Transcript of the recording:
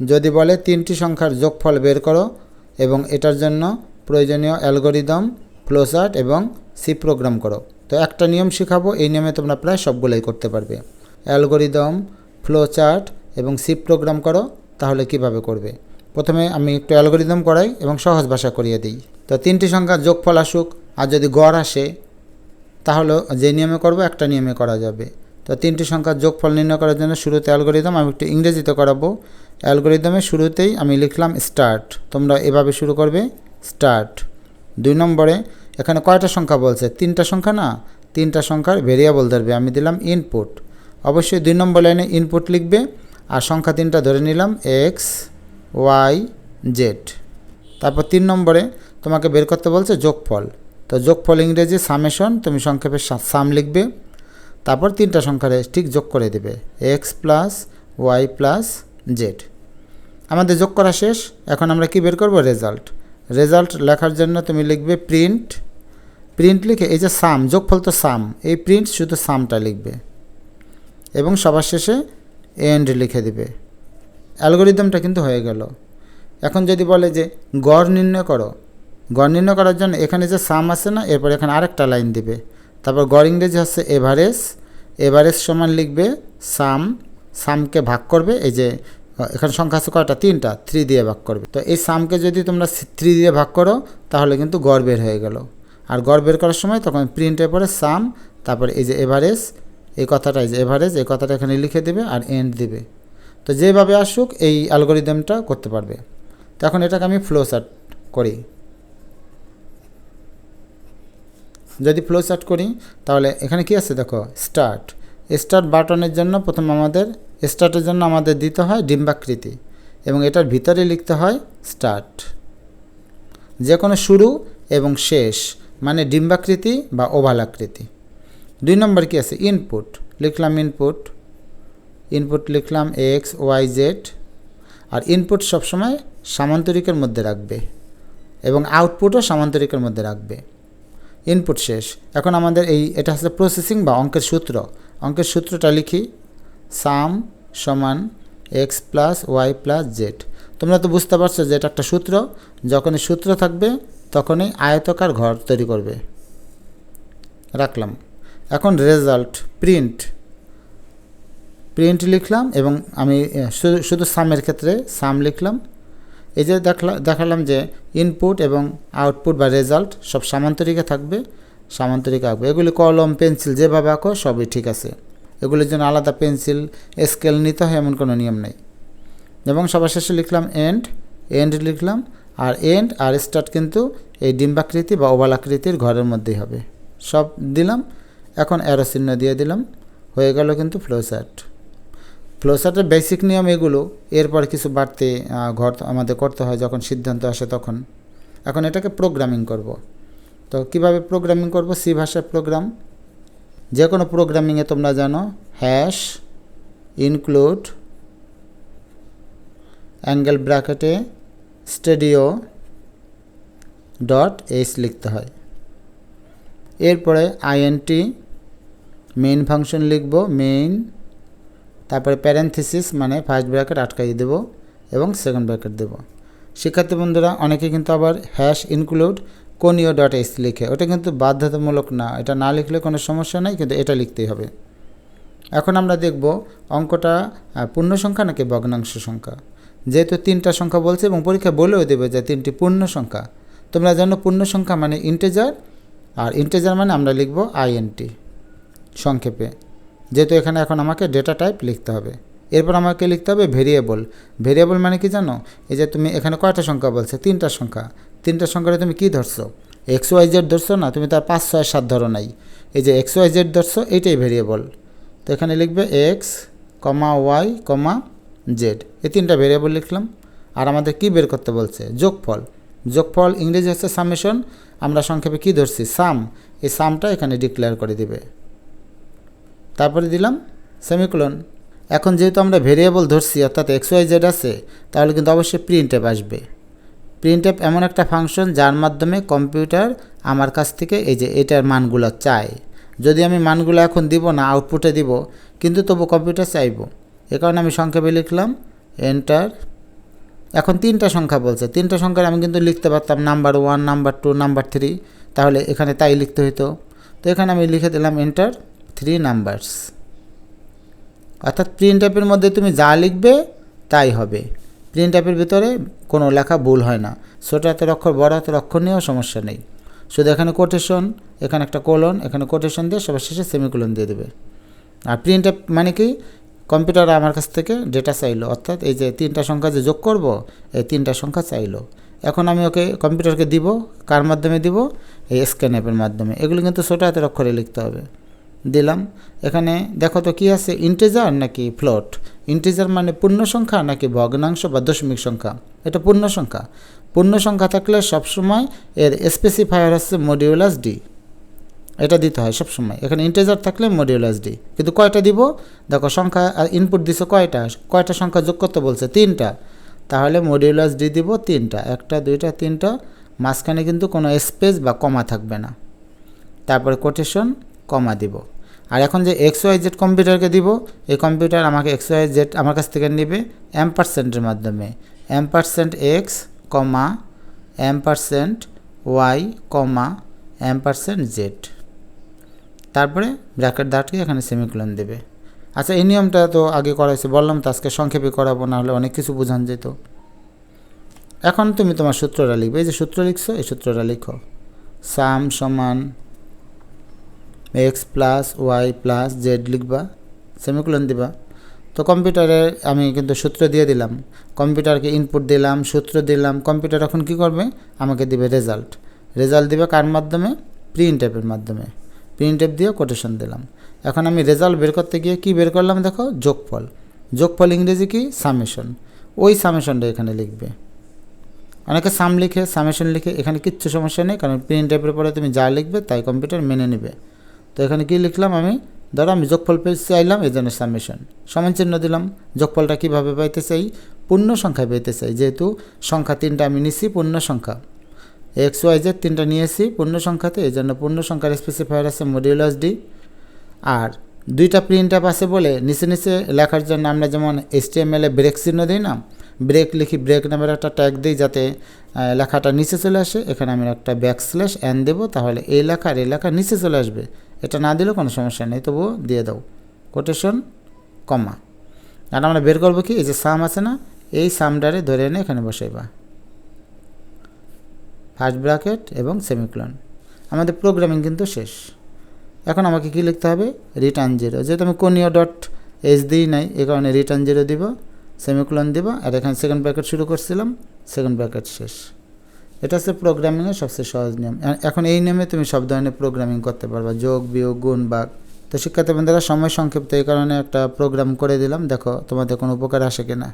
যদি বলে তিনটি সংখ্যার যোগফল বের করো এবং এটার জন্য প্রয়োজনীয় অ্যালগোরিদম ফ্লোচার্ট এবং সি প্রোগ্রাম করো। তো একটা নিয়ম শেখাবো, এই নিয়মে তোমরা প্রায় সবগুলোই করতে পারবে। অ্যালগোরিদম ফ্লোচার্ট এবং সি প্রোগ্রাম করো, তাহলে কীভাবে করবে? প্রথমে আমি একটু অ্যালগোরিদম করাই এবং সহজ ভাষা করিয়ে দিই। তো তিনটি সংখ্যার যোগফল আসুক, আর যদি গড় আসে, তাহলে যে নিয়মে করব, একটা নিয়মে করা যাবে। তো তিনটি সংখ্যার যোগফল নির্ণয় করার জন্য শুরুতে অ্যালগোরিদম, আমি একটু ইংরেজিতে করাবো। অ্যালগোরিদমের শুরুতেই আমি লিখলাম স্টার্ট তোমরা এভাবে শুরু করবে স্টার্ট দুই নম্বরে, এখানে কয়টা সংখ্যা বলছে? তিনটা সংখ্যা না? তিনটা সংখ্যার ভেরিয়েবল ধরবে, আমি দিলাম ইনপুট অবশ্যই দুই নম্বর লাইনে ইনপুট লিখবে, আর সংখ্যা তিনটা ধরে নিলাম এক্স ওয়াই জেড তারপর তিন নম্বরে, তোমাকে বের করতে বলছে যোগফল। তো যোগফল ইংরেজি সামেশন, তুমি সংক্ষেপে সাম লিখবে। তারপর তিনটা সংখ্যার ঠিক যোগ করে দেবে। X plus Y plus Z আমাদের যোগ করা শেষ। এখন আমরা কি বের করব? রেজাল্ট রেজাল্ট লেখার জন্য তুমি লিখবে প্রিন্ট প্রিন্ট লিখে এই যে সাম যোগফল তো সাম এই প্রিন্ট শুধু সামটা লিখবে। এবং সবার শেষে এন্ড লিখে দিবে। অ্যালগোরিদমটা কিন্তু হয়ে গেল। এখন যদি বলে যে গড় নির্ণয় করো, গড় নির্ণয় করার জন্য এখানে যে সাম আছে না, এরপর এখানে আরেকটা লাইন দিবে। তারপর গড় ইংরেজি হচ্ছে এভারেজ। এভারেজ সমান লিখবে সাম। সামকে ভাগ করবে, এই যে, এখানে সংখ্যা আছে কয়টা? তিনটা। থ্রি দিয়ে ভাগ করবে। তো এই সামকে যদি তোমরা থ্রি দিয়ে ভাগ করো, তাহলে কিন্তু গড় বের হয়ে গেল। আর গড় বের করার সময় তখন প্রিন্টের পরে সাম, তারপরে এই যে এভারেজ, এই কথাটা, এই যে এভারেজ, এই কথাটা এখানে লিখে দেবে আর এন্ড দিবে। তো যেভাবে আসুক, এই অ্যালগোরিদমটা করতে পারবে। তো এখন এটাকে আমি ফ্লো চার্ট করি। যদি ফ্লো চার্ট করি, তাহলে এখানে কি আছে দেখো? স্টার্ট স্টার্ট বাটনের জন্য প্রথম আমাদের স্টার্টের জন্য আমাদের দিতে হয় ডিম্বাকৃতি এবং এটার ভিতরে লিখতে হয় স্টার্ট যে কোনো শুরু এবং শেষ মানে ডিম্বাকৃতি বা ওভাল আকৃতি। দুই নম্বর কি আছে? ইনপুট লিখলাম ইনপুট ইনপুট লিখলাম এক্স ওয়াই জেড আর ইনপুট সবসময় সামান্তরিকের মধ্যে রাখবে এবং আউটপুটও সামান্তরিকের মধ্যে রাখবে। ইনপুট শেষ। এখন আমাদের এই, এটা হচ্ছে প্রসেসিং বা অঙ্কের সূত্র। অঙ্কের সূত্রটা লিখি। সাম সমান X plus Y plus Z তোমরা তো বুঝতে পারছ যে এটা একটা সূত্র। যখনই সূত্র থাকবে, তখনই আয়তকার ঘর তৈরি করবে। রাখলাম। এখন রেজাল্ট প্রিন্ট প্রিন্ট লিখলাম এবং আমি শুধু সামের ক্ষেত্রে সাম লিখলাম। এই যে দেখলা, দেখালাম যে ইনপুট এবং আউটপুট বা রেজাল্ট সব সামান্তরিকে থাকবে, সামান্তরিকে আঁকবে। এগুলি কলম পেন্সিল যেভাবে আঁকো, সবই ঠিক আছে। এগুলির জন্য আলাদা পেন্সিল স্কেল নিতে হয়, এমন কোনো নিয়ম নেই। এবং সবার শেষে লিখলাম এন্ড এন্ড লিখলাম, আর এন্ড আর স্টার্ট কিন্তু এই ডিম্বাকৃতি বা ওভাল আকৃতির ঘরের মধ্যেই হবে। সব দিলাম, এখন অ্যারো চিহ্ন দিয়ে দিলাম, হয়ে গেল কিন্তু ফ্লোচার্ট ফ্লোচার্টের বেসিক নিয়ম এগুলো, এরপর কিছু বাড়তে ঘর আমাদের করতে হয় যখন সিদ্ধান্ত আসে তখন। এখন এটাকে প্রোগ্রামিং করব। তো কীভাবে প্রোগ্রামিং করব? সি ভাষার প্রোগ্রাম যে কোনো প্রোগ্রামিংয়ে তোমরা জানো হ্যাশ ইনক্লুড অ্যাঙ্গেল ব্র্যাকেটে স্টেডিও ডট এইচ লিখতে হয়। এরপরে আইএনটি মেইন ফাংশন লিখব মেইন তারপরে প্যারেন্থিসিস মানে ফার্স্ট ব্র্যাকেট আটকাই দেব এবং সেকেন্ড ব্র্যাকেট দেব। শিক্ষার্থী বন্ধুরা, অনেকে কিন্তু আবার hash include conio dot H লিখে। ওটা কিন্তু বাধ্যতামূলক না, এটা না লিখলে কোনো সমস্যা নেই, কিন্তু এটা লিখতেই হবে। এখন আমরা দেখব অঙ্কটা পূর্ণ সংখ্যা নাকি ভগ্নাংশ সংখ্যা? যেহেতু তিনটা সংখ্যা বলছে এবং পরীক্ষা বলেও দেবে যে তিনটি পূর্ণ সংখ্যা। তোমরা জানো পূর্ণ সংখ্যা মানে ইন্টেজার আর ইন্টেজার মানে আমরা লিখব আইএনটি সংক্ষেপে। যেহেতু এখানে এখন আমাকে ডেটা টাইপ লিখতে হবে। এরপর আমাকে লিখতে হবে ভেরিয়েবল ভেরিয়েবল মানে কি জানো? এই যে তুমি এখানে কয়টা সংখ্যা বলছে? তিনটা সংখ্যা। তিনটা সংখ্যাটা তুমি কী ধরছো? এক্স ওয়াই জেড ধরছো না? তুমি তার পাঁচ, ছয়, সাত ধরো নাই। এই যে এক্স ওয়াই জেড ধরছো, এইটাই ভেরিয়েবল তো এখানে লিখবে X comma Y comma Z এই তিনটা ভেরিয়েবল লিখলাম। আর আমাদের কি বের করতে বলছে? যোগফল। যোগফল ইংরেজি হচ্ছে সামেশন আমরা সংক্ষেপে কি ধরছি? সাম এই সামটা এখানে ডিক্লেয়ার করে দিবে। তারপরে দিলাম সেমিকোলন। এখন যেহেতু আমরা ভেরিয়েবল ধরছি, অর্থাৎ এক্স, ওয়াই, জেড আছে, তাহলে কিন্তু অবশ্যই প্রিন্ট অ্যাপ আসবে। প্রিন্ট অ্যাপ এমন একটা ফাংশন যার মাধ্যমে কম্পিউটার আমার কাছ থেকে এই যে এটার মানগুলো চায়। যদি আমি মানগুলো এখন দিব না, আউটপুটে দিব, কিন্তু তবু কম্পিউটার চাইব। এ কারণে আমি সংক্ষেপে লিখলাম এন্টার এখন তিনটা সংখ্যা বলছে। তিনটা সংখ্যার আমি কিন্তু লিখতে পারতাম number one number two number three তাহলে এখানে তাই লিখতে হতো তো এখানে আমি লিখে দিলাম এন্টার থ্রি নাম্বারস অর্থাৎ প্রিন্ট অ্যাপের মধ্যে তুমি যা লিখবে, তাই হবে। প্রিন্ট অ্যাপের ভিতরে কোনো লেখা ভুল হয় না। ছোটো হাতের অক্ষর, বড় হাতের অক্ষর নিয়েও সমস্যা নেই। শুধু এখানে কোটেশন এখানে একটা কোলন এখানে কোটেশন দিয়ে সবার শেষে সেমিকোলন দিয়ে দেবে। আর প্রিন্ট মানে কি? কম্পিউটার আমার কাছ থেকে ডেটা চাইলো। অর্থাৎ এই যে তিনটা সংখ্যা যে যোগ করব, এই তিনটা সংখ্যা চাইলো। এখন আমি ওকে কম্পিউটারকে দিব, কার মাধ্যমে দিব? এই স্ক্যান অ্যাপের মাধ্যমে। এগুলো কিন্তু ছোটো হাতের অক্ষরে লিখতে হবে। দিলাম। এখানে দেখো তো কি আছে? ইন্টিজার নাকি ফ্লোট ইন্টিজার মানে পূর্ণ সংখ্যা নাকি ভগ্নাংশ বা দশমিক সংখ্যা? এটা পূর্ণ সংখ্যা। পূর্ণ সংখ্যা থাকলে সবসময় এর স্পেসিফায়ার হচ্ছে মডিউলাস ডি এটা দিতে হয় সবসময়। এখানে ইন্টিজার থাকলে মডিউলাস ডি কিন্তু কয়টা দিব? দেখো সংখ্যা ইনপুট দিছে কয়টা? কয়টা সংখ্যা যোগ করতে বলছে? তিনটা। তাহলে মডিউলাস ডি দিব তিনটা। একটা, দুইটা, তিনটা। মাঝখানে কিন্তু কোনো স্পেস বা কমা থাকবে না। তারপরে কোটেশন কমা দিব। আর এখন যে এক্স ওয়াই জেড কম্পিউটারকে দিব, এই কম্পিউটার আমাকে এক্স ওয়াই জেড আমার কাছ থেকে নেবে এম পার্সেন্টের মাধ্যমে। M percent X comma M percent Y comma M percent Z তারপরে ব্র্যাকেট দাঁড়িয়ে এখানে সেমিকোলন দেবে। আচ্ছা এই নিয়মটা তো আগে করাইছে বললাম তো আজকে সংক্ষেপে করাবো, না হলে অনেক কিছু বোঝান যেত। এখন তুমি তোমার সূত্রটা লিখবে, এই যে সূত্র লিখছো, এই সূত্রটা লিখো। সাম সমান X plus Y plus Z লিখবা সেমিকুলন দিবা। তো কম্পিউটারে আমি কিন্তু সূত্র দিয়ে দিলাম। কম্পিউটারকে ইনপুট দিলাম, সূত্র দিলাম। কম্পিউটার এখন কি করবে? আমাকে দিবে রেজাল্ট রেজাল্ট দিবে কার মাধ্যমে? প্রিন্ট অ্যাপের মাধ্যমে। প্রিন্ট অ্যাপ দিয়ে কোটেশন দিলাম। এখন আমি রেজাল্ট বের করতে গিয়ে কি বের করলাম দেখো? যোগফল। যোগফল ইংরেজি কি? সামেশন ওই সামেশনটা এখানে লিখবে। অনেকে সাম লিখে সামেশন লিখে, এখানে কিচ্ছু সমস্যা নেই, কারণ প্রিন্ট অ্যাপের পরে তুমি যা লিখবে তাই কম্পিউটার মেনে নেবে। তো এখানে কি লিখলাম আমি? ধরো আমি যোগফল পেয়ে চাইলাম এই জন্য সামেশন সমান চিহ্ন দিলাম। যোগফলটা কীভাবে পাইতে চাই? পূর্ণ সংখ্যায় পেতে চাই। যেহেতু সংখ্যা তিনটা আমি নিছি, পূর্ণ সংখ্যা। এক্স ওয়াই জেড তিনটা নিয়েছি, পূর্ণ সংখ্যাতে, এই জন্য পূর্ণ সংখ্যার স্পেসিফায়ার আছে মডিউলাস ডি আর দুইটা প্রিন্ট অ্যাপ আছে বলে নিচে নিচে লেখার জন্য আমরা যেমন এস টি এম এলে ব্রেক চিহ্ন দিই না ব্রেক লিখি ব্রেক নামের একটা ট্যাগ দিই যাতে লেখাটা নিচে চলে আসে। এখানে আমি একটা ব্যাক স্ল্যাশ অ্যান দেবো, তাহলে এই লেখা আর এই লেখা নিচে চলে আসবে। এটা না দিলেও কোনো সমস্যা নেই তবুও দিয়ে দাও। কোটেশন কমা আর আমরা বের করব কি? এই যে সাম আছে না, এই সামটারে ধরে এনে এখানে বসাইবা। ফার্স্ট ব্র্যাকেট এবং সেমিক্লন আমাদের প্রোগ্রামিং কিন্তু শেষ। এখন আমাকে কি লিখতে হবে? রিটার্ন জিরো যেহেতু আমি কোনিও ডট এস দিই নাই এই কারণে রিটার্ন জিরো দিব সেমিক্লন দিব, আর এখানে সেকেন্ড ব্র্যাকেট শুরু করছিলাম সেকেন্ড ব্র্যাকেট শেষ। এটা হচ্ছে প্রোগ্রামিংয়ের সবচেয়ে সহজ নিয়ম। এখন এই নিয়মে তুমি সব ধরনের প্রোগ্রামিং করতে পারবা, যোগ, বিয়োগ, গুণ বাঘ তো শিক্ষার্থী বন্ধুরা সময় সংক্ষিপ্ত এই কারণে একটা প্রোগ্রাম করে দিলাম। দেখো তোমাদের কোনো উপকার আসে কিনা।